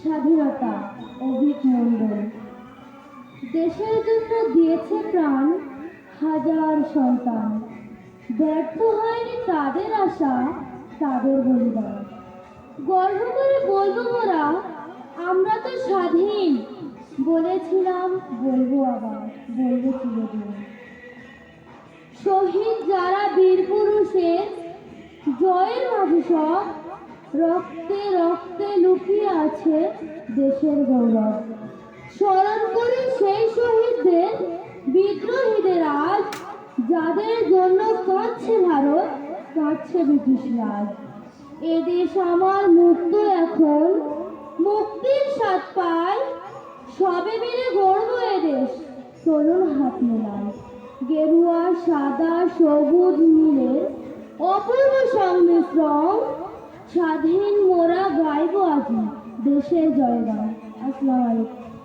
স্বাধীনতা অভিক মণ্ডল দেশের জন্য দিয়েছে প্রাণ হাজার সন্তান। ব্যর্থ হয়নি তাদের আশা, তাদের বলিদান। গর্ব করে বলব মোরা আমরা তো স্বাধীন, বলেছিলাম, বলব আবার, বলব শহীদ যারা মাঝে সব রক্তে রক্তে লুকিয়ে আছে দেশের গৌরব। স্মরণ করি সেই শহীদদের, বিদ্রোহীদের আজ যাদের জন্য কাঁদছে ভারত, কাঁদছে ব্রিটিশ রাজ। এদেশ আমার মুক্ত এখন, মুক্তির স্বাদ পায়, সবে মিলে গর্ব এদেশ চলুন হাত মেলায়। গেরুয়া, সাদা, সবুজ, নীলের অপূর্ব সংমিশ্রণ। স্বাধীন মোরা গাইব আজি। দেশের জয়গান। আসসালামু আলাইকুম।